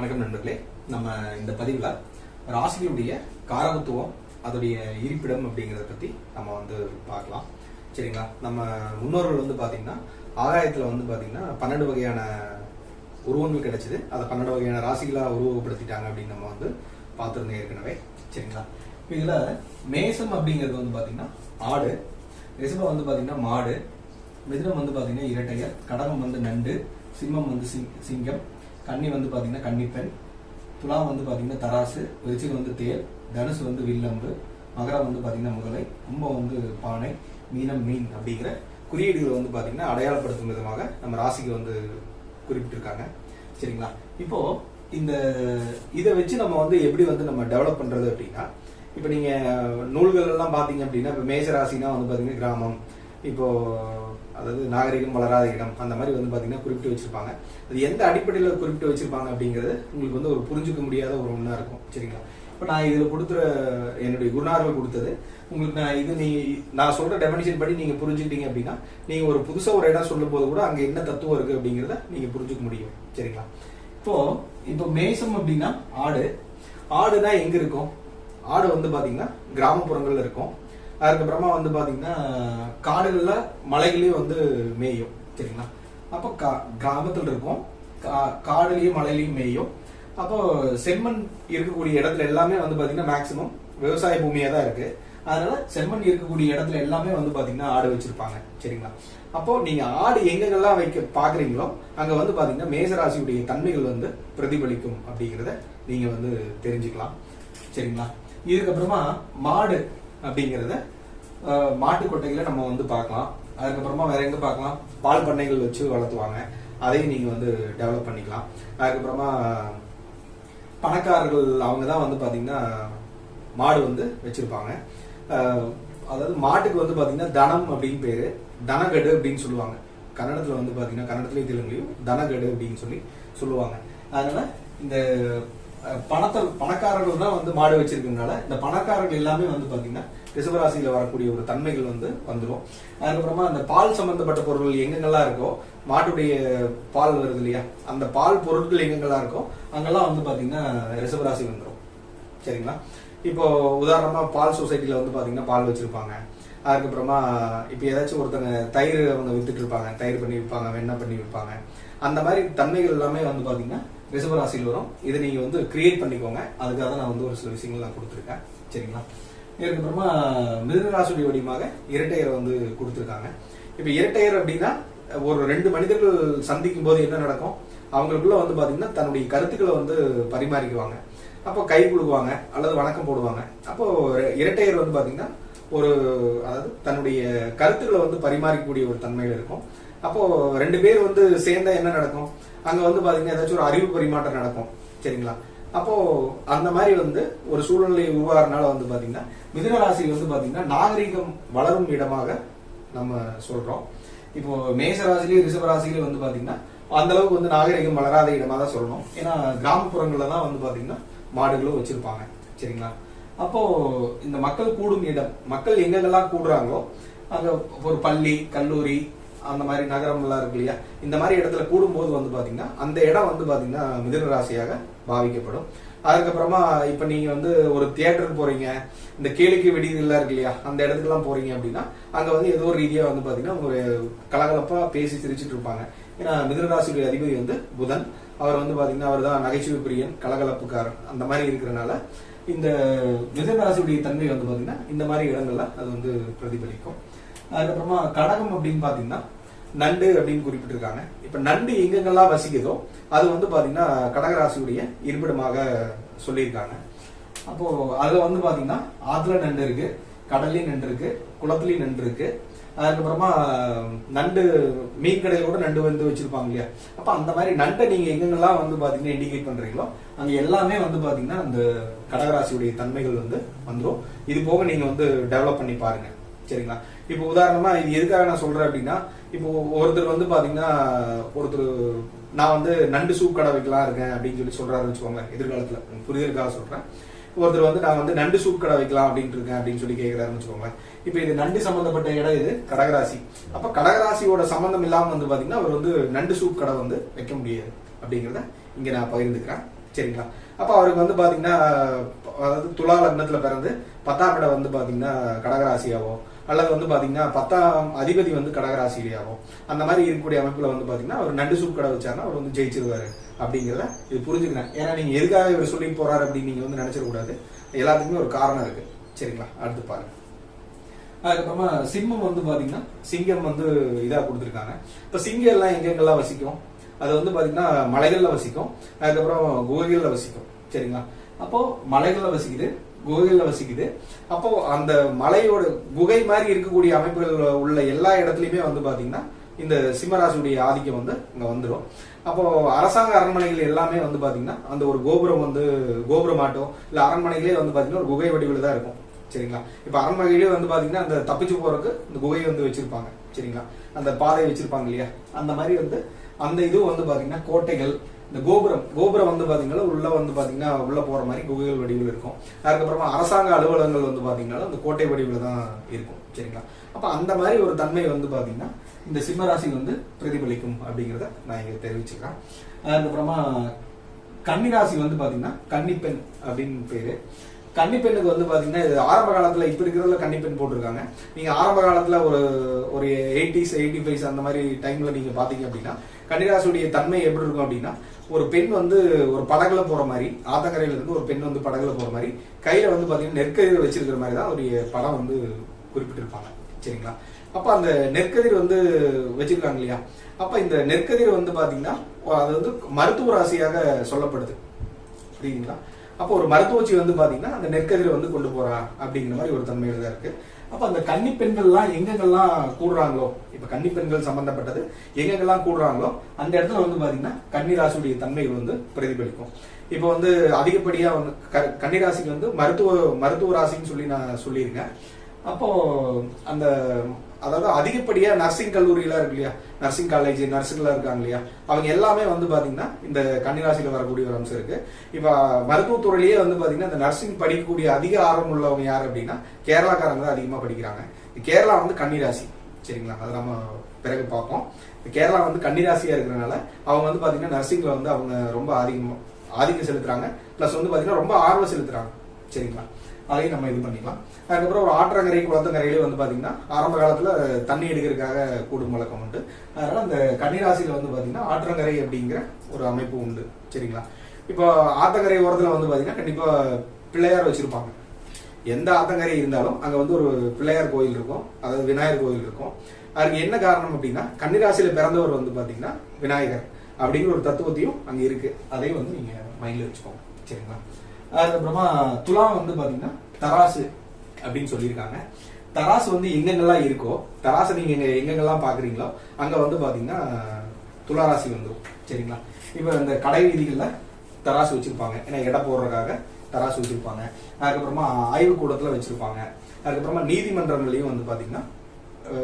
வணக்கம் நண்பர்களே. நம்ம இந்த பதிவில் ராசிகளுடைய காரகத்துவம் அதோடைய இருப்பிடம் அப்படிங்கிறத பற்றி நம்ம வந்து பார்க்கலாம். சரிங்களா? நம்ம முன்னோர்கள் வந்து பார்த்தீங்கன்னா ஆகாயத்தில் வந்து பார்த்தீங்கன்னா பன்னெண்டு வகையான உருவங்கள் கிடைச்சிது. அதை பன்னெண்டு வகையான ராசிகளாக உருவகப்படுத்திட்டாங்க அப்படின்னு நம்ம வந்து பார்த்துருந்தோம் ஏற்கனவே. சரிங்களா? இதில் மேசம் அப்படிங்கிறது வந்து பார்த்தீங்கன்னா ஆடு ரிசபம் வந்து பார்த்தீங்கன்னா மாடு மிதுனம் வந்து பார்த்தீங்கன்னா இரட்டையர் கடகம் வந்து நண்டு சிம்மம் வந்து சிங் சிங்கம் கன்னி வந்து பார்த்தீங்கன்னா கன்னிப்பெண் துலாம் வந்து பார்த்தீங்கன்னா தராசு விருச்சிகம் வந்து தேர் தனுசு வந்து வில்லம்பு மகரம் வந்து பார்த்தீங்கன்னா முதலை கும்பம் வந்து பானை மீனம் மீன் அப்படிங்கிற குறியீடுகளை வந்து பார்த்தீங்கன்னா அடையாளப்படுத்தும் விதமாக நம்ம ராசிக்கு வந்து குறிப்பிட்டிருக்காங்க. சரிங்களா? இப்போ இந்த இதை வச்சு நம்ம வந்து எப்படி வந்து நம்ம டெவலப் பண்றது அப்படின்னா இப்போ நீங்க நூல்கள் எல்லாம் பார்த்தீங்க அப்படின்னா இப்போ மேச ராசினா வந்து பார்த்தீங்கன்னா கிராமம் இப்போ அதாவது நாகரிகம் வளராத இடம் அந்த மாதிரி வந்து பார்த்தீங்கன்னா குறிப்பிட்டு வச்சிருப்பாங்க. அது எந்த அடிப்படையில் குறிப்பிட்டு வச்சிருப்பாங்க அப்படிங்கிறது உங்களுக்கு வந்து ஒரு புரிஞ்சுக்க முடியாத ஒரு ஒன்றா இருக்கும். சரிங்களா? இப்போ நான் இதில் கொடுத்துற என்னுடைய குருநார்கள் கொடுத்தது உங்களுக்கு நான் இது நீ நான் சொல்ற டெபினிஷன் படி நீங்க புரிஞ்சுக்கிட்டீங்க அப்படின்னா நீங்க ஒரு புதுசாக ஒரு இடம் சொல்லும் போது கூட அங்கே என்ன தத்துவம் இருக்கு அப்படிங்கிறத நீங்க புரிஞ்சுக்க முடியும். சரிங்களா? இப்போ இப்போ மேசம் அப்படின்னா ஆடு. ஆடுனா எங்க இருக்கும்? ஆடு வந்து பார்த்தீங்கன்னா கிராமப்புறங்கள்ல இருக்கும். அதுக்கப்புறமா வந்து பாத்தீங்கன்னா காடுகள்ல மலைகளையும் வந்து மேயும். சரிங்களா? அப்போ கா- இருக்கும். கா- காடுலேயும் மலையிலயும் மேயும். அப்போ செம்மண் இருக்கக்கூடிய இடத்துல எல்லாமே வந்து பாத்தீங்கன்னா மேக்சிமம் விவசாய பூமியா தான் இருக்கு. அதனால செம்மண் இருக்கக்கூடிய இடத்துல எல்லாமே வந்து பாத்தீங்கன்னா ஆடு வச்சிருப்பாங்க. சரிங்களா? அப்போ நீங்க ஆடு எங்கெங்கெல்லாம் வைக்க பாக்குறீங்களோ அங்க வந்து பாத்தீங்கன்னா மேசராசியுடைய தன்மைகள் வந்து பிரதிபலிக்கும் அப்படிங்கிறத நீங்க வந்து தெரிஞ்சுக்கலாம். சரிங்களா? இதுக்கப்புறமா மாடு. அப்படிங்கிறத மாட்டு கொட்டைகளை நம்ம வந்து பார்க்கலாம். அதுக்கப்புறமா வேற எங்க பார்க்கலாம்? பால் பண்ணைகள் வச்சு வளர்த்துவாங்க. அதையும் நீங்க வந்து டெவலப் பண்ணிக்கலாம். அதுக்கப்புறமா பணக்காரர்கள் அவங்க தான் வந்து பாத்தீங்கன்னா மாடு வந்து வச்சிருப்பாங்க. அதாவது மாட்டுக்கு வந்து பாத்தீங்கன்னா தனம் அப்படின்னு பேரு. தனகடு அப்படின்னு சொல்லுவாங்க. கன்னடத்துல வந்து பாத்தீங்கன்னா கன்னடத்துலயும் தெலுங்குலயும் தனகடு அப்படின்னு சொல்லி சொல்லுவாங்க. அதனால இந்த பணத்தை பணக்காரர்கள் தான் வந்து மாடு வச்சிருக்கனால இந்த பணக்காரர்கள் எல்லாமே வந்து பாத்தீங்கன்னா ரிசவராசியில வரக்கூடிய ஒரு தன்மைகள் வந்து வந்துடும் அதுக்கப்புறமா அந்த பால் சம்பந்தப்பட்ட பொருட்கள் எங்கெங்கெல்லாம் இருக்கோ மாட்டுடைய பால் வருது இல்லையா அந்த பால் பொருட்கள் எங்கெங்கெல்லாம் இருக்கோ அங்கெல்லாம் வந்து பாத்தீங்கன்னா ரிசவராசி வந்துடும் சரிங்களா? இப்போ உதாரணமா பால் சொசைட்டில வந்து பாத்தீங்கன்னா பால் வச்சிருப்பாங்க. அதுக்கப்புறமா இப்போ ஏதாச்சும் ஒருத்தங்க தயிர் அவங்க வித்துட்டு இருப்பாங்க. தயிர் பண்ணி விற்பாங்க வெண்ணெய் பண்ணி விற்பாங்க. அந்த மாதிரி தன்மைகள் எல்லாமே வந்து பார்த்தீங்கன்னா ரிசவராசியில் வரும். இதை நீங்கள் வந்து கிரியேட் பண்ணிக்கோங்க. அதுக்காக தான் நான் வந்து ஒரு சில விஷயங்கள் நான் கொடுத்துருக்கேன். சரிங்களா? இதுக்கப்புறமா மிதனராசுடைய வடிவமாக இரட்டையரை வந்து கொடுத்துருக்காங்க. இப்போ இரட்டையர் அப்படின்னா ஒரு ரெண்டு மனிதர்கள் சந்திக்கும் போது என்ன நடக்கும்? அவங்களுக்குள்ள வந்து பார்த்தீங்கன்னா தன்னுடைய கருத்துக்களை வந்து பரிமாறிக்குவாங்க. அப்போ கை கொடுக்குவாங்க அல்லது வணக்கம் போடுவாங்க. அப்போ இரட்டையர் வந்து பார்த்தீங்கன்னா ஒரு அதாவது தன்னுடைய கருத்துக்களை வந்து பரிமாறிக்கக்கூடிய ஒரு தன்மையில இருக்கும். அப்போ ரெண்டு பேர் வந்து சேர்ந்தா என்ன நடக்கும்? அங்க வந்து பாத்தீங்கன்னா ஏதாச்சும் ஒரு அறிவு பரிமாற்றம் நடக்கும். சரிங்களா? அப்போ அந்த மாதிரி வந்து ஒரு சூழ்நிலை உருவாகிறனால வந்து பாத்தீங்கன்னா மிதுன ராசி வந்து பாத்தீங்கன்னா நாகரிகம் வளரும் இடமாக நம்ம சொல்றோம். இப்போ மேச ராசிலையும் ரிஷப ராசிலையும் வந்து பாத்தீங்கன்னா அந்த அளவுக்கு வந்து நாகரிகம் வளராத இடமா தான் சொல்லணும். ஏன்னா கிராமப்புறங்கள்ல தான் வந்து பாத்தீங்கன்னா மாடுகளும் வச்சிருப்பாங்க. சரிங்களா? அப்போ இந்த மக்கள் கூடும் இடம் மக்கள் எங்கெங்கெல்லாம் கூடுறாங்களோ அங்க ஒரு பள்ளி கல்லூரி அந்த மாதிரி நகரம் எல்லாம் இருக்கு இல்லையா? இந்த மாதிரி இடத்துல கூடும்போது வந்து பாத்தீங்கன்னா அந்த இடம் வந்து பாத்தீங்கன்னா மிதன ராசியாக பாவிக்கப்படும். அதுக்கப்புறமா இப்ப நீங்க வந்து ஒரு தியேட்டருக்கு போறீங்க இந்த கேளிக்கை வெடிகள்லாம் இருக்கு இல்லையா? அந்த இடத்துக்குலாம் போறீங்க அப்படின்னா அங்க வந்து ஏதோ ஒரு ரீதியா வந்து பாத்தீங்கன்னா ஒரு கலகலப்பா பேசி சிரிச்சிட்டு இருப்பாங்க. ஏன்னா மிதன ராசியுடைய அதிபதி வந்து புதன். அவர் வந்து பாத்தீங்கன்னா அவர் தான் நகைச்சுவை பிரியன் கலகலப்புக்காரன் அந்த மாதிரி இருக்கிறனால இந்த மிதராசியுடைய தன்மை வந்து பாத்தீங்கன்னா இந்த மாதிரி இடங்கள்ல அது வந்து பிரதிபலிக்கும். அதுக்கப்புறமா கடகம் அப்படின்னு பாத்தீங்கன்னா நண்டு அப்படின்னு குறிப்பிட்டிருக்காங்க. இப்ப நண்டு எங்கெங்கெல்லாம் வசிக்குதோ அது வந்து பாத்தீங்கன்னா கடகராசியுடைய இருப்பிடமாக சொல்லியிருக்காங்க. அப்போ அதுல வந்து பாத்தீங்கன்னா ஆத்துல நண்டு இருக்கு கடல்லையும் நண்டு இருக்கு குளத்துலயும் நண்டு இருக்கு அதுக்கப்புறமா நண்டு மீன் கடையில் கூட நண்டு வந்து வச்சிருப்பாங்க இல்லையா? அப்போ அந்த மாதிரி நண்டை நீங்கள் எங்கெங்கெல்லாம் வந்து பார்த்தீங்கன்னா இண்டிகேட் பண்ணுறீங்களோ அங்கே எல்லாமே வந்து பார்த்தீங்கன்னா அந்த கடகராசியுடைய தன்மைகள் வந்து வந்துடும் இது போக நீங்கள் வந்து டெவலப் பண்ணி பாருங்கள் சரிங்களா? இப்போ உதாரணமா இது எதுக்காக நான் சொல்றேன் அப்படின்னா இப்போ ஒருத்தர் வந்து பாத்தீங்கன்னா ஒருத்தர் நான் வந்து நண்டு சூப் கடை வைக்கலாம் இருக்கேன் அப்படின்னு சொல்லி சொல்றாருன்னு வச்சுக்கோங்க எதிர்காலத்துல. உங்களுக்கு புரிதலுக்காக சொல்றேன். ஒருத்தர் வந்து நான் வந்து நண்டு சூப் கடை வைக்கலாம் அப்படின்ட்டு இருக்கேன் அப்படின்னு சொல்லி கேட்கிறாருன்னு வச்சுக்கோங்களேன். இப்போ இது நண்டு சம்பந்தப்பட்ட இடம் இது கடகராசி. அப்ப கடகராசியோட சம்பந்தம் இல்லாம வந்து பாத்தீங்கன்னா அவர் வந்து நண்டு சூப் கடை வந்து வைக்க முடியாது அப்படிங்கறத இங்க நான் பகிர்ந்துக்கிறேன். சரிங்களா? அப்ப அவருக்கு வந்து பாத்தீங்கன்னா அதாவது துலா லக்னத்துல பிறந்து பத்தாம் இடம் வந்து பாத்தீங்கன்னா கடகராசியாவோ அல்லது வந்து பாத்தீங்கன்னா பத்தாம் அதிபதி வந்து கடகராசியாவோ அந்த மாதிரி இருக்கக்கூடிய அமைப்புல வந்து பாத்தீங்கன்னா அவர் நண்டு சூப் கடை வச்சாருன்னா அவர் வந்து ஜெயிச்சிருவாரு அப்படிங்கிறத இது புரிஞ்சுக்கிறேன் ஏன்னா நீங்க எதுக்காக இவர் சொல்லி போறாரு அப்படின்னு நீங்க வந்து நினைச்சிட கூடாது. எல்லாத்துக்குமே ஒரு காரணம் இருக்கு. சரிங்களா? அடுத்து பாருங்க. அதுக்கப்புறமா சிம்மம் வந்து பாத்தீங்கன்னா சிங்கம் வந்து இதா கொடுத்துருக்காங்க. இப்ப சிங்கம் எல்லாம் எங்கெங்கெல்லாம் வசிக்கும்? அது வந்து பாத்தீங்கன்னா மலைகள்ல வசிக்கும். அதுக்கப்புறம் குகைகள்ல வசிக்கும். சரிங்களா? அப்போ மலைகள்ல வசிக்குது. குகைகள்ல வசிக்குது. அப்போ அந்த மலையோட குகை மாதிரி இருக்கக்கூடிய அமைப்புகள் உள்ள எல்லா இடத்துலயுமே வந்து பாத்தீங்கன்னா இந்த சிம்மராசியுடைய ஆதிக்கம் வந்து இங்க வந்துடும் அப்போ அரசாங்க அரண்மனைகள் எல்லாமே வந்து பாத்தீங்கன்னா அந்த ஒரு கோபுரம் வந்து கோபுரமாட்டோ இல்ல அரண்மனைகளே வந்து பாத்தீங்கன்னா ஒரு குகை வடிவில் தான் இருக்கும். சரிங்களா? இப்ப அரண்மனைகளே வந்து பாத்தீங்கன்னா அந்த தப்பிச்சு போறதுக்கு இந்த குகையை வந்து வச்சிருப்பாங்க. சரிங்களா? அந்த பாதை வச்சிருப்பாங்க இல்லையா? அந்த மாதிரி வந்து அந்த இதுவும் வந்து பாத்தீங்கன்னா கோட்டைகள் இந்த கோபுரம் கோபுரம் வந்து பாத்தீங்கன்னா உள்ள வந்து பாத்தீங்கன்னா உள்ள போற மாதிரி குகைகள் வடிவில் இருக்கும். அதுக்கப்புறமா அரசாங்க அலுவலகங்கள் வந்து பாத்தீங்கன்னா அந்த கோட்டை வடிவில் தான் இருக்கும். சரிங்களா? அப்ப அந்த மாதிரி ஒரு தன்மை வந்து பாத்தீங்கன்னா இந்த சிம்மராசி வந்து பிரதிபலிக்கும் அப்படிங்கிறத நான் இங்க தெரிவிச்சுக்கிறேன். அதுக்கப்புறமா கன்னிராசி வந்து பாத்தீங்கன்னா கன்னிப்பெண் அப்படின்னு பேரு. கன்னிப்பெண்ணுக்கு வந்து பாத்தீங்கன்னா இது ஆரம்ப காலத்துல இப்ப இருக்கிறதுல கன்னிப்பெண் போட்டிருக்காங்க. நீங்க ஆரம்ப காலத்துல ஒரு ஒரு எயிட்டிஸ் எயிட்டி ஃபைவ்ஸ் அந்த மாதிரி டைம்ல நீங்க பாத்தீங்க அப்படின்னா கன்னிராசியுடைய தன்மை எப்படி இருக்கும் அப்படின்னா ஒரு பெண் வந்து ஒரு படகுல போற மாதிரி ஆத்தங்கரையில இருந்து ஒரு பெண் வந்து படகுல போற மாதிரி கையில வந்து பாத்தீங்கன்னா நெற்கதிர் வச்சிருக்கிற மாதிரி தான் அவருடைய படம் வந்து குறிப்பிட்டிருப்பாங்க. சரிங்களா? அப்ப அந்த நெற்கதிர் வந்து வச்சிருக்காங்க இல்லையா? அப்ப இந்த நெற்கதிர் வந்து பாத்தீங்கன்னா அது வந்து மருத்துவ ராசியாக சொல்லப்படுது. புரியுதுங்களா? அப்போ ஒரு மருத்துவச்சி வந்து பாத்தீங்கன்னா அந்த நெற்கதிரை வந்து கொண்டு போறா அப்படிங்கிற மாதிரி ஒரு தன்மையில தான் இருக்கு. அப்ப அந்த கன்னி பெண்கள்லாம் எங்கெங்கெல்லாம் கூடுறாங்களோ இப்ப கன்னி பெண்கள் சம்பந்தப்பட்டது எங்கெங்கெல்லாம் கூடுறாங்களோ அந்த இடத்துல வந்து பாத்தீங்கன்னா கன்னிராசியுடைய தன்மைகள் வந்து பிரதிபலிக்கும். இப்போ வந்து அதிகப்படியா வந்து க- கன்னிராசிக்கு வந்து மருத்துவ மருத்துவ ராசின்னு சொல்லி நான் சொல்லியிருக்கேன். அப்போ அந்த அதாவது அதிகப்படியாக நர்சிங் கல்லூரியெல்லாம் இருக்கு இல்லையா? நர்சிங் காலேஜ் நர்ஸுங்களாம் இருக்காங்க இல்லையா? அவங்க எல்லாமே வந்து பார்த்தீங்கன்னா இந்த கன்னிராசியில் வரக்கூடிய ஒரு அம்சம் இருக்கு. இப்போ மருத்துவத்துறையிலேயே வந்து பார்த்தீங்கன்னா இந்த நர்சிங் படிக்கக்கூடிய அதிக ஆர்வம் உள்ளவங்க யார் அப்படின்னா கேரளாக்காரங்க தான் அதிகமாக படிக்கிறாங்க. கேரளா வந்து கன்னிராசி. சரிங்களா? அதை நம்ம பிறகு பார்ப்போம். கேரளா வந்து கன்னிராசியாக இருக்கிறனால அவங்க வந்து பார்த்தீங்கன்னா நர்சிங்கில் வந்து அவங்க ரொம்ப ஆதிக்கம் ஆதிக்கம் செலுத்துறாங்க. ப்ளஸ் வந்து பார்த்தீங்கன்னா ரொம்ப ஆர்வம் செலுத்துறாங்க. சரிங்களா? அதையும் நம்ம இது பண்ணிக்கலாம். அதுக்கப்புறம் ஒரு ஆற்றங்கரை குளத்தங்கரையிலேயே வந்து பார்த்தீங்கன்னா ஆரம்ப காலத்தில் தண்ணி எடுக்கிறதுக்காக கூடும் வழக்கம் உண்டு. அதனால் அந்த கன்னிராசியில் வந்து பார்த்தீங்கன்னா ஆற்றங்கரை அப்படிங்கிற ஒரு அமைப்பு உண்டு. சரிங்களா? இப்போ ஆத்தங்கரை ஓரத்தில் வந்து பார்த்தீங்கன்னா கண்டிப்பாக பிள்ளையார் வச்சுருப்பாங்க. எந்த ஆத்தங்கரை இருந்தாலும் அங்கே வந்து ஒரு பிள்ளையார் கோயில் இருக்கும். அதாவது விநாயகர் கோயில் இருக்கும். அதுக்கு என்ன காரணம் அப்படின்னா கன்னிராசியில் பிறந்தவர் வந்து பார்த்தீங்கன்னா விநாயகர் அப்படிங்கிற ஒரு தத்துவத்தையும் அங்கே இருக்குது அதையும் வந்து நீங்கள் மைண்டில் வச்சுக்கோங்க. சரிங்களா? அதுக்கப்புறமா துலாம் வந்து பாத்தீங்கன்னா தராசு அப்படின்னு சொல்லியிருக்காங்க. தராசு வந்து எங்கெங்கெல்லாம் இருக்கோ தராசு நீங்க எங்க எங்கெங்கெல்லாம் பாக்குறீங்களோ அங்க வந்து பாத்தீங்கன்னா துளாராசி வந்துடும் சரிங்களா? இப்போ இந்த கடை வீதிகளில் தராசு வச்சிருப்பாங்க. ஏன்னா எடை போடுறதுக்காக தராசு வச்சிருப்பாங்க. அதுக்கப்புறமா ஆய்வு கூடத்துல வச்சிருப்பாங்க. அதுக்கப்புறமா நீதிமன்றங்களையும் வந்து பாத்தீங்கன்னா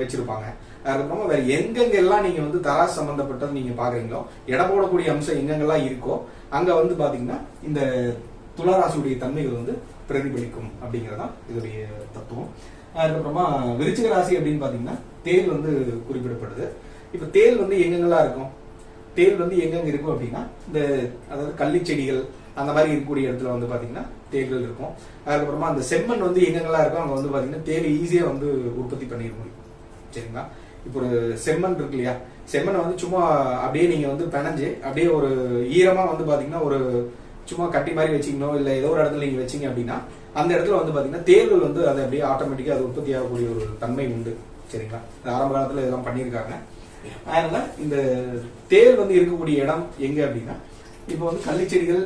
வச்சிருப்பாங்க. அதுக்கப்புறமா வேற எங்கெங்கெல்லாம் நீங்க வந்து தராசு சம்பந்தப்பட்டது நீங்க பாக்குறீங்களோ எடை போடக்கூடிய அம்சம் எங்கெங்கெல்லாம் இருக்கோ அங்க வந்து பாத்தீங்கன்னா இந்த துளாராசியுடைய தன்மைகள் வந்து பிரதிபலிக்கும் அப்படிங்கறதுதான் இதோடைய தத்துவம். அதுக்கப்புறமா விருச்சிக ராசி அப்படின்னு பாத்தீங்கன்னா தேல் வந்து குறிப்பிடப்படுது. இப்ப தேல் வந்து எங்கெங்கெல்லாம் இருக்கும்? தேல் வந்து எங்கெங்க இருக்கும் அப்படின்னா இந்த அதாவது கள்ளி செடிகள் அந்த மாதிரி இருக்கக்கூடிய இடத்துல வந்து பாத்தீங்கன்னா தேல்கள் இருக்கும். அதுக்கப்புறமா அந்த செம்மண் வந்து எங்கெங்கெல்லாம் இருக்கும் அங்க வந்து பாத்தீங்கன்னா தேல் ஈஸியா வந்து உற்பத்தி பண்ணிட முடியும். சரிங்களா? இப்போ ஒரு செம்மண் இருக்கு இல்லையா? செம்மண்ணை வந்து சும்மா அப்படியே நீங்க வந்து பிணைஞ்சு அப்படியே ஒரு ஈரமா வந்து பாத்தீங்கன்னா ஒரு சும்மா கட்டி மாதிரி வச்சிக்கணும் இல்ல ஏதோ ஒரு இடத்துல நீங்க வச்சீங்க அப்படின்னா அந்த இடத்துல வந்து பாத்தீங்கன்னா தேர்கள் வந்து அது அப்படியே ஆட்டோமேட்டிக்கா அது உற்பத்தி ஆகக்கூடிய ஒரு தன்மை உண்டு. சரிங்களா? ஆரம்ப காலத்துல இதெல்லாம் பண்ணியிருக்காங்க. அதனால இந்த தேர் வந்து இருக்கக்கூடிய இடம் எங்க அப்படின்னா இப்போ வந்து கள்ளிச்செடிகள்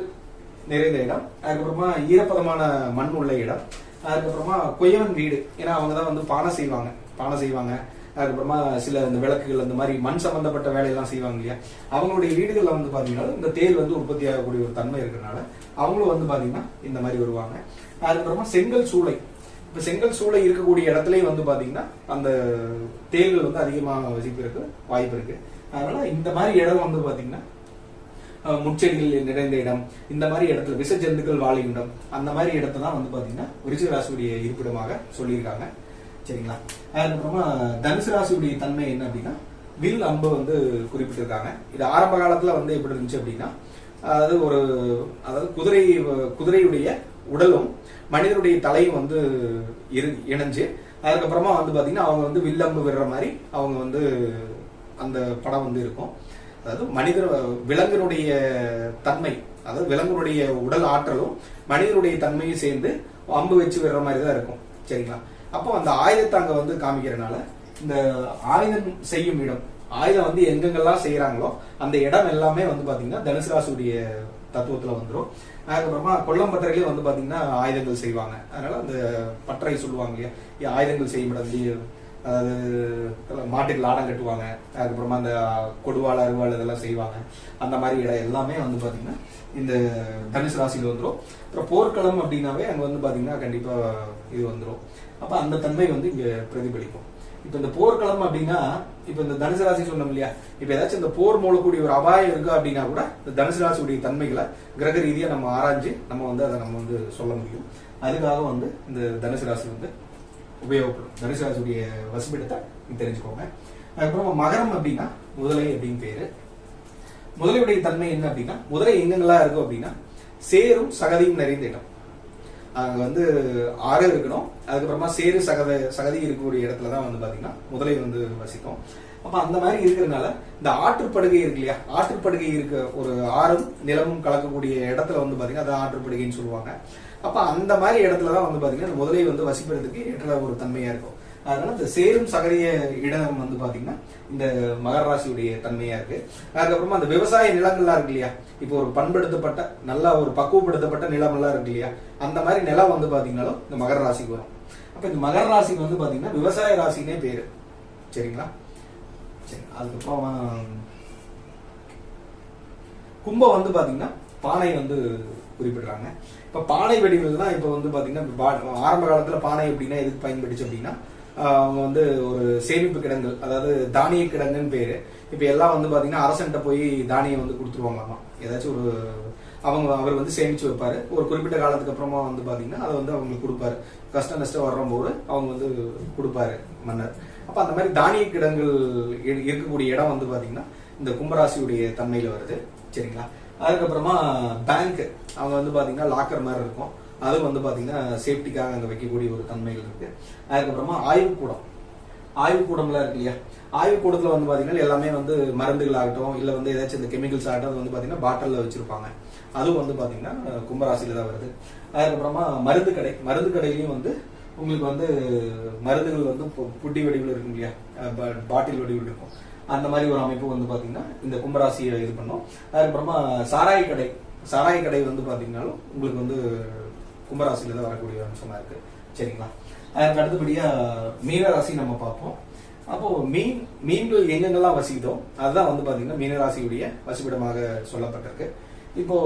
நிறைந்த இடம் அதுக்கப்புறமா ஈரப்பதமான மண் உள்ள இடம் அதுக்கப்புறமா கொய்யவன் வீடு. ஏன்னா அவங்க தான் வந்து பானை செய்வாங்க. பானை செய்வாங்க. அதுக்கப்புறமா சில இந்த விளக்குகள் அந்த மாதிரி மண் சம்பந்தப்பட்ட வேலையெல்லாம் செய்வாங்க இல்லையா? அவங்களுடைய வீடுகள்ல வந்து பாத்தீங்கன்னா இந்த தேல் வந்து உற்பத்தி ஆகக்கூடிய ஒரு தன்மை இருக்கிறனால அவங்களும் வந்து பாத்தீங்கன்னா இந்த மாதிரி வருவாங்க. அதுக்கப்புறமா செங்கல் சூளை. இப்ப செங்கல் சூளை இருக்கக்கூடிய இடத்துலயும் வந்து பாத்தீங்கன்னா அந்த தேல்கள் வந்து அதிகமாக வசிப்பதற்கு வாய்ப்பு இருக்கு. அதனால இந்த மாதிரி இடம் வந்து பாத்தீங்கன்னா அஹ், முட்செடிகள் நிறைந்த இடம் இந்த மாதிரி இடத்துல விஷ ஜந்துக்கள் வாழும் இடம் அந்த மாதிரி இடத்தெல்லாம் வந்து பாத்தீங்கன்னா விருச்சிக இருப்பிடமாக சொல்லியிருக்காங்க. சரிங்களா? அதுக்கப்புறமா தனுசு ராசியுடைய தன்மை என்ன அப்படின்னா வில் அம்பு வந்து குறிப்பிட்டிருக்காங்க. இது ஆரம்ப காலத்துல வந்து எப்படி இருந்துச்சு அப்படின்னா அதாவது ஒரு அதாவது குதிரை குதிரையுடைய உடலும் மனிதனுடைய தலையும் வந்து இரு இணைஞ்சு அதுக்கப்புறமா வந்து பாத்தீங்கன்னா அவங்க வந்து வில்லம்பு விடுற மாதிரி அவங்க வந்து அந்த படம் வந்து இருக்கும். அதாவது மனிதர் விலங்கினுடைய தன்மை அதாவது விலங்குடைய உடல் ஆற்றலும் மனிதனுடைய தன்மையும் சேர்ந்து அம்பு வச்சு விடுற மாதிரி தான் இருக்கும். சரிங்களா? அப்போ அந்த ஆயுதத்தை அங்க வந்து காமிக்கிறனால இந்த ஆயுதம் செய்யும் இடம் ஆயுதம் வந்து எங்கெங்கெல்லாம் செய்யறாங்களோ அந்த இடம் எல்லாமே வந்து பாத்தீங்கன்னா தனுசு ராசியுடைய தத்துவத்துல வந்துடும் அதுக்கப்புறமா கொல்லம்பட்டறையிலே வந்து பாத்தீங்கன்னா ஆயுதங்கள் செய்வாங்க. அதனால அந்த பட்டறை சொல்லுவாங்க இல்லையா? ஆயுதங்கள் செய்யும் இடம் அதாவது மாட்டுக்கு லாடம் கட்டுவாங்க. அதுக்கப்புறமா அந்த கொடுவாள் அருவாள் இதெல்லாம் செய்வாங்க. அந்த மாதிரி இடம் எல்லாமே வந்து பாத்தீங்கன்னா இந்த தனுசு ராசியில் வந்துடும் அப்புறம் போர்க்களம் அப்படின்னாவே அங்கே வந்து பார்த்தீங்கன்னா கண்டிப்பாக இது வந்துடும் அப்போ அந்த தன்மை வந்து இங்கே பிரதிபலிக்கும். இப்போ இந்த போர்க்களம் அப்படின்னா இப்போ இந்த தனுசு ராசி சொன்னோம் இல்லையா? இப்போ ஏதாச்சும் இந்த போர் மூலக்கூடிய ஒரு அபாயம் இருக்கு அப்படின்னா கூட இந்த தனுசு ராசியுடைய தன்மைகளை கிரக ரீதியாக நம்ம ஆராய்ஞ்சு நம்ம வந்து அதை நம்ம வந்து சொல்ல முடியும். அதுக்காக வந்து இந்த தனுசு ராசி வந்து உபயோகப்படும். தனுசு ராசியுடைய வசிப்பிடத்தை தெரிஞ்சுக்கோங்க. அதுக்கப்புறம் மகரம் அப்படின்னா முதலை அப்படின்னு பேரு. முதலையுடைய தன்மை என்ன அப்படின்னா முதலை எங்கெங்கெல்லாம் இருக்கும் அப்படின்னா சேரும் சகதியும் நிறைந்த இடம். அங்க வந்து ஆறு இருக்கணும். அதுக்கப்புறமா சேரு சகத சகதி இருக்கக்கூடிய இடத்துல தான் வந்து பாத்தீங்கன்னா முதலை வந்து வசிக்கும். அப்ப அந்த மாதிரி இருக்கிறதுனால இந்த ஆற்றுப்படுகை இருக்கு இல்லையா? ஆற்றுப்படுகை இருக்க ஒரு ஆறும் நிலமும் கலக்கக்கூடிய இடத்துல வந்து பாத்தீங்கன்னா அது ஆற்றுப்படுகைன்னு சொல்லுவாங்க. அப்ப அந்த மாதிரி இடத்துல தான் வந்து பாத்தீங்கன்னா முதலை வந்து வசிப்பதற்கு ஏற்ற ஒரு தன்மையா இருக்கும். அதனால இந்த சேரும் சகரிய இடம் வந்து பாத்தீங்கன்னா இந்த மகர ராசியுடைய தன்மையா இருக்கு. அதுக்கப்புறமா அந்த விவசாய நிலங்கள்லாம் இருக்கு இல்லையா? இப்போ ஒரு பண்படுத்தப்பட்ட நல்லா ஒரு பக்குவப்படுத்தப்பட்ட நிலம் எல்லாம் இருக்கு இல்லையா? அந்த மாதிரி நிலம் வந்து பாத்தீங்கன்னாலும் இந்த மகர ராசிக்கு வரும். அப்ப இந்த மகர ராசிக்கு வந்து பாத்தீங்கன்னா விவசாய ராசினே பேரு. சரிங்களா? சரி அதுக்கப்புறம் கும்பம் வந்து பாத்தீங்கன்னா பானை வந்து குறிப்பிடுறாங்க. இப்ப பானை வடிவில் தான் இப்ப வந்து பாத்தீங்கன்னா பா- ஆரம்ப காலத்துல பானை அப்படின்னா எதுக்கு பயன்படுச்சு அப்படின்னா அவங்க வந்து ஒரு சேமிப்பு கிடங்குகள் அதாவது தானிய கிடங்குன்னு பேரு. இப்ப எல்லாம் வந்து பாத்தீங்கன்னா அரசன்ட்ட போய் தானியம் வந்து கொடுத்துருவாங்களாமா? ஏதாச்சும் ஒரு அவங்க அவர் வந்து சேமிச்சு வைப்பாரு. ஒரு குறிப்பிட்ட காலத்துக்கு அப்புறமா வந்து பாத்தீங்கன்னா அதை வந்து அவங்களுக்கு கொடுப்பாரு. கஷ்ட நஷ்டம் வரும்போது அவங்க வந்து கொடுப்பாரு மன்னர். அப்ப அந்த மாதிரி தானிய கிடங்குகள் இருக்கக்கூடிய இடம் வந்து பாத்தீங்கன்னா இந்த கும்பராசியுடைய தன்மையில வருது. சரிங்களா? அதுக்கப்புறமா பேங்க் அவங்க வந்து பாத்தீங்கன்னா லாக்கர் மாதிரி இருக்கும். அதுவும் வந்து பார்த்தீங்கன்னா சேஃப்டிக்காக அங்கே வைக்கக்கூடிய ஒரு தன்மைகள் இருக்கு. அதுக்கப்புறமா ஆய்வுக்கூடம் ஆய்வுக்கூடம்லாம் இருக்கு இல்லையா? ஆய்வுக்கூடத்தில் வந்து பார்த்தீங்கன்னா எல்லாமே வந்து மருந்துகள் ஆகட்டும் இல்லை வந்து ஏதாச்சும் இந்த கெமிக்கல்ஸ் ஆகட்டும் அது வந்து பார்த்தீங்கன்னா பாட்டிலில் வச்சிருப்பாங்க. அதுவும் வந்து பார்த்தீங்கன்னா கும்பராசியில் தான் வருது. அதுக்கப்புறமா மருந்து கடை. மருந்து கடையிலையும் வந்து உங்களுக்கு வந்து மருந்துகள் வந்து பு- புட்டி வடிவில் இருக்கும் இல்லையா? பாட்டில் வடிவில் இருக்கும். அந்த மாதிரி ஒரு அமைப்பு வந்து பார்த்தீங்கன்னா இந்த கும்பராசியை இது பண்ணும். அதுக்கப்புறமா சாராய கடை. சாராய கடை வந்து பார்த்தீங்கன்னாலும் உங்களுக்கு வந்து கும்பராசியில தான் வரக்கூடிய அம்சமா இருக்கு. சரிங்களா? அதற்கு அடுத்தபடியா மீனராசி நம்ம பார்ப்போம். அப்போ மீன் மீன்கள் எங்கெங்கெல்லாம் வசிக்குதோ அதுதான் வந்து பாத்தீங்கன்னா மீனராசியுடைய வசிப்பிடமாக சொல்லப்பட்டிருக்கு. இப்போ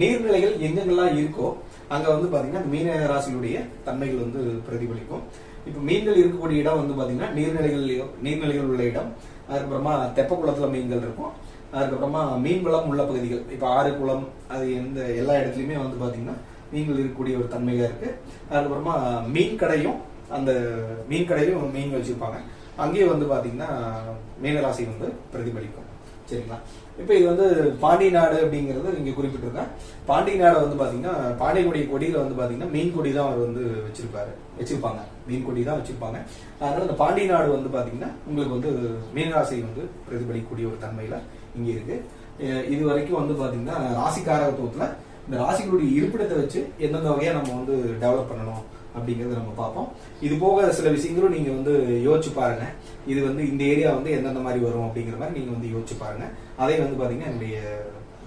நீர்நிலைகள் எங்கெங்கெல்லாம் இருக்கோ அங்க வந்து பாத்தீங்கன்னா மீனராசியுடைய மீன ராசியுடைய தன்மைகள் வந்து பிரதிபலிக்கும். இப்போ மீன்கள் இருக்கக்கூடிய இடம் வந்து பாத்தீங்கன்னா நீர்நிலைகள் நீர்நிலைகள் உள்ள இடம். அதுக்கப்புறமா தெப்ப குளத்துல மீன்கள் இருக்கும். அதுக்கப்புறமா மீன் வளம் உள்ள பகுதிகள். இப்போ ஆறு குளம் அது எந்த எல்லா இடத்துலயுமே வந்து பாத்தீங்கன்னா மீன்கள் இருக்கக்கூடிய ஒரு தன்மையா இருக்கு. அதுக்கப்புறமா மீன் கடையும் அந்த மீன் கடையும் மீன் வச்சிருப்பாங்க. அங்கேயும் வந்து பாத்தீங்கன்னா மீனராசி வந்து பிரதிபலிக்கும். சரிங்களா? இப்போ இது வந்து பாண்டி நாடு அப்படிங்கிறது இங்கே குறிப்பிட்டிருக்கேன் பாண்டி நாடு வந்து பார்த்தீங்கன்னா பாண்டியனுடைய கொடியில் வந்து பார்த்தீங்கன்னா மீன் கொடி தான் அவர் வந்து வச்சிருப்பாரு. வச்சிருப்பாங்க. மீன் கொடி தான் வச்சிருப்பாங்க. அதனால இந்த பாண்டி நாடு வந்து பார்த்தீங்கன்னா உங்களுக்கு வந்து மீனராசி வந்து பிரதிபலிக்கக்கூடிய ஒரு தன்மையில இங்கே இருக்கு. இது வரைக்கும் வந்து பார்த்தீங்கன்னா ராசிக்காரகத்துவத்தில் இந்த ராசிகளுடைய இருப்பிடத்தை வச்சு எந்தெந்த வகையா நம்ம வந்து டெவலப் பண்ணணும் அப்படிங்கறத நம்ம பார்ப்போம். இது போக சில விஷயங்களும் நீங்க வந்து யோசிச்சு பாருங்க. இது வந்து இந்த ஏரியா வந்து எந்தெந்த மாதிரி வரும் அப்படிங்கிற மாதிரி நீங்க வந்து யோசிச்சு பாருங்க. அதை வந்து பாத்தீங்கன்னா என்னுடைய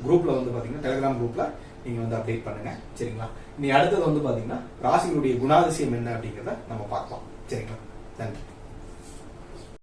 குரூப்ல வந்து பாத்தீங்கன்னா டெலிகிராம் குரூப்ல நீங்க வந்து அப்டேட் பண்ணுங்க. சரிங்களா? இனி அடுத்தது வந்து பாத்தீங்கன்னா ராசிகளுடைய குணாதிசயம் என்ன அப்படிங்கிறத நம்ம பார்ப்போம் சரிங்களா? நன்றி.